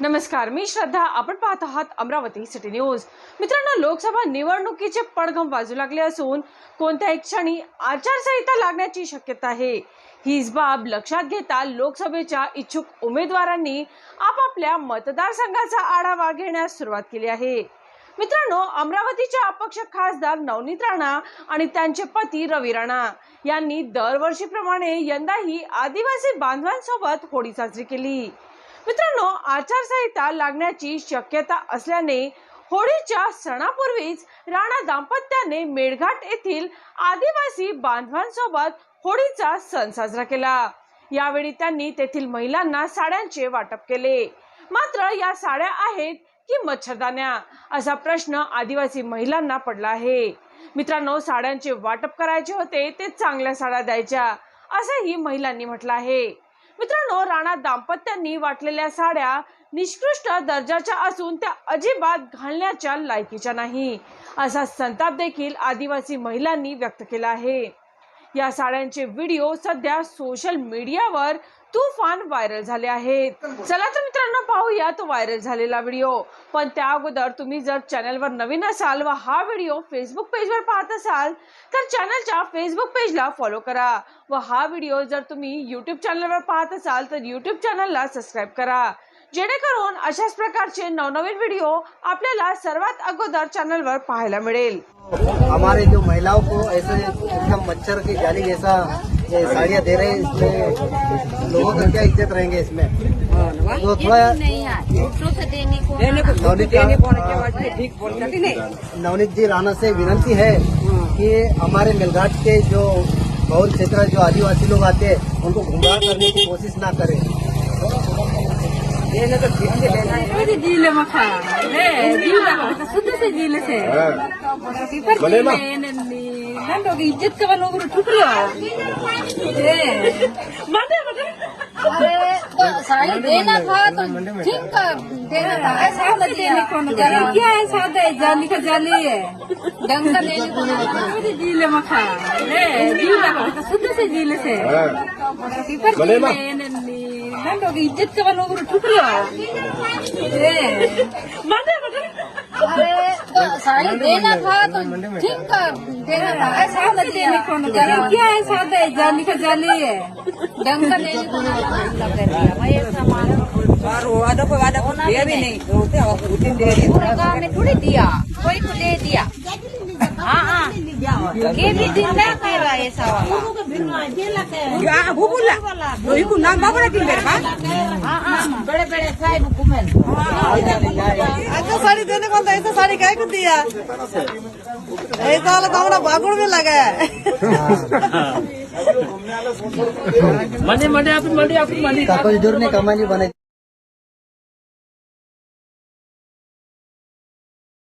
नमस्कार मी श्रद्धा. आपण पाहत आहात अमरावती सिटी न्यूज. मित्रांनो लोकसभा निवडणुकीचे पडघम वाजू लागले असून कोणत्याही क्षणी आचारसंहिता लागण्याची शक्यता आहे. हीच बाब लक्षात घेता लोकसभेच्या इच्छुक उमेदवारांनी आपापल्या मतदारसंघाचा आढावा घेण्यास सुरुवात केली आहे. मित्रांनो अमरावतीचे अपक्ष खासदार नवनीत राणा आणि त्यांचे पती रवी राणा यांनी दरवर्षीप्रमाणे यंदाही आदिवासी बांधवांसोबत होळी साजरी केली. मित्रांनो आचारसंहिता लागण्याची शक्यता असल्याने होळीच्या सणापूर्वीच राणा दाम्पत्याने मेळघाट येथील आदिवासी बांधवांसोबत होळीचा सण साजरा केला. यावेळी त्यांनी तेथील महिलांना साड्यांचे वाटप केले. मात्र या साड्या आहेत की मच्छरदाण्या? असा प्रश्न आदिवासी महिलांना पडला आहे. मित्रांनो साड्यांचे वाटप करायचे होते ते चांगल्या साड्या द्यायच्या असंही महिलांनी म्हटलं आहे. मित्रांनो राणा दाम्पत्यांनी वाटलेल्या साड्या निष्कृष्ट दर्जाच्या असून त्या अजिबात घालण्याच्या लायकीच्या नाही. असा संताप देखील आदिवासी महिलांनी व्यक्त केला आहे. या साड्यांचे व्हिडिओ सध्या सोशल मीडियावर तुफान व्हायरल झाले आहेत चला तर मित्रांनो पाहूया तो व्हायरल झालेला व्हिडिओ. पण त्या अगोदर तुम्ही जर चॅनलवर नवीन असाल व हा व्हिडिओ फेसबुक पेजवर पाहत असाल तर चॅनलच्या फेसबुक पेजला फॉलो करा. व हा व्हिडिओ जर तुम्ही युट्यूब चॅनलवर पाहत असाल तर युट्यूब चॅनलला सबस्क्राईब करा. जेणेकरून अशाच प्रकारचे नवनवीन व्हिडिओ आपल्याला सर्वात अगोदर चॅनलवर पाहायला मिळेल. हमारे जो महिलाओं को ऐसे एकदम मच्छर की जाली जैसा साड़ियाँ दे रहे हैं इसमें लोगों का क्या इज़्ज़त रहेंगे इसमें? तो थोड़ा नवनीत जी राणा से विनती है कि हमारे मेलघाट के जो बहुत क्षेत्र जो आदिवासी लोग आते हैं उनको घुमा करने की कोशिश ना करें। तो मखा। दिल शुद्ध से दिल से। हाँ। भले बा. लोग इज्जत का लोग ठुकलो अरे तो साड़ी देना था तो ठीक का देना था ऐसा मत देने को क्या है सादा है जाली का जाली है ढंग का लेने को नहीं जीले मखा जीला शुद्ध से जीले से भले बा. लोग इज्जत का लोग ठुकलो अरे तो साड़ी देना था तो ठीक का देना था। ऐसा मत देने को क्या है सादा है जाली का जाली है। ढंग का लेने को नहीं ऐसा और वो वादा को वादा को दिया भी नहीं। तो होते दे थोड़ी दिया। कोई को दे दिया। हाँ हाँ। ये भी दिन कर रहा है ऐसा वाला। वो बोला? तो इको नाम बाबा दिन मेरे का हाँ हाँ। बड़े बड़े साहिब घूमें ऐसा साड़ी देने को तो ऐसा साड़ी काय को दिया? ऐसा वाला तो हमारा भागुड़ में लगा है। कागज दूर ने कमानी बनाई